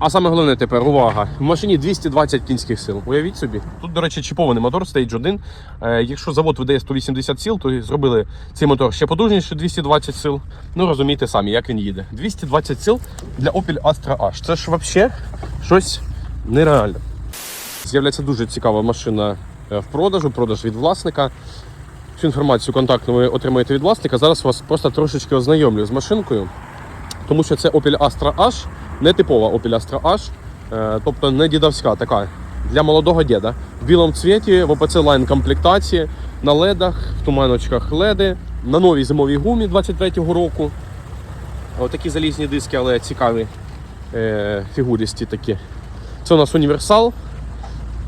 А саме головне тепер увага. В машині 220 кінських сил. Уявіть собі. Тут, до речі, чіпований мотор Stage 1. Е, якщо завод видає 180 сил, то зробили цей мотор ще потужніше 220 сил. Ну розумієте самі, як він їде. 220 сил для Opel Astra H. Це ж взагалі щось нереальне. З'являється дуже цікава машина е, в продажу, продаж від власника. Всю інформацію контактну ви отримаєте від власника. Зараз вас просто трошечки ознайомлю з машинкою, тому що це Opel Astra H, не типова Astra H, е, тобто не дідовська така для молодого діда. В білому цвіті, в ОПЦ лайн комплектації, на ледах, в туманочках леди, на новій зимовій гумі 23-го року. Отакі залізні диски, але цікаві е, фігуристі такі. Це у нас універсал.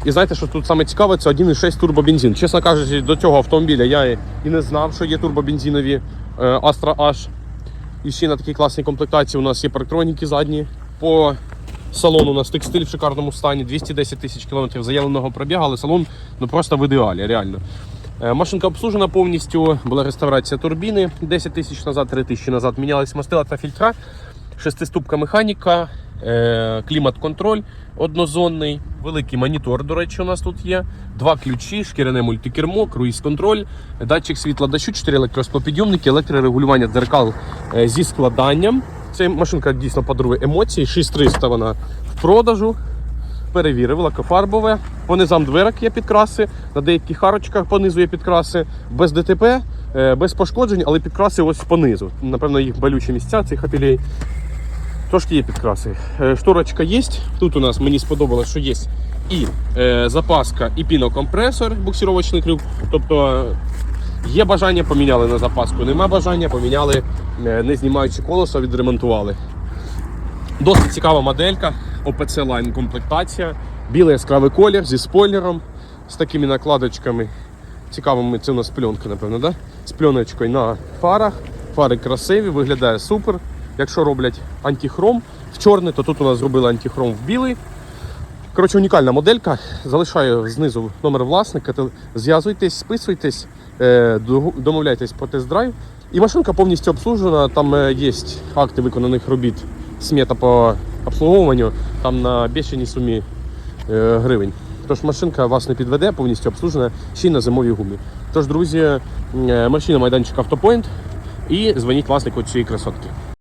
І знаєте, що тут саме цікаве, це 1,6 турбобензин. Чесно кажучи, до цього автомобіля я і і не знав, що є турбобензинові е, Astra H. І ще на такій класній комплектації у нас є парктроніки задні. По салону у нас текстиль в шикарному стані, 210 тисяч кілометрів заявленого пробігу, але салон ну, просто в ідеалі, реально. Е, Машинка обслужена повністю, була реставрація турбіни 10 тисяч назад, 3 тисячі назад. Мінялись мастила та фільтра, шестиступка механіка, клімат-контроль однозонний, великий монітор, до речі, у нас тут є. Два ключі, шкіряне мультикермо, круїз-контроль, датчик світла дощу, 4 електросклопідйомники, електрорегулювання дзеркал е, зі складанням. Це машинка дійсно подарує емоції. 6300 вона в продажу. Перевірив, лакофарбове. По низам дверок є підкраси, на деяких арочках понизу є підкраси, без ДТП, е, без пошкоджень, але підкраси ось понизу. Напевно, їх болючі місця цих апелей. Трошки є підкраси. Е, Шторочка є. Тут у нас мені сподобалось, що є і е, запаска, і пінокомпресор, буксировочний крюк. Тобто е, є бажання, поміняли на запаску, нема бажання, поміняли, не знімаючи колесо, відремонтували. Досить цікава моделька, OPC Line комплектація, білий яскравий колір зі спойлером, з такими накладочками. Цікавими, це у нас пленка, напевно, да? з пленочкою на фарах. Фари красиві, виглядає супер. Якщо роблять антихром в чорний, то тут у нас зробили антихром в білий. Коротше, унікальна моделька. Залишаю знизу номер власника. Зв'язуйтесь, списуйтесь, е, домовляйтесь про тест-драйв. І машинка повністю обслужена. Там е, є акти виконаних робіт, смета по обслуговуванню, там на більшій сумі е, гривень. Тож машинка вас не підведе, повністю обслужена ще й на зимовій гумі. Тож, друзі, машина майданчик Автопоінт і дзвоніть власнику цієї красотки.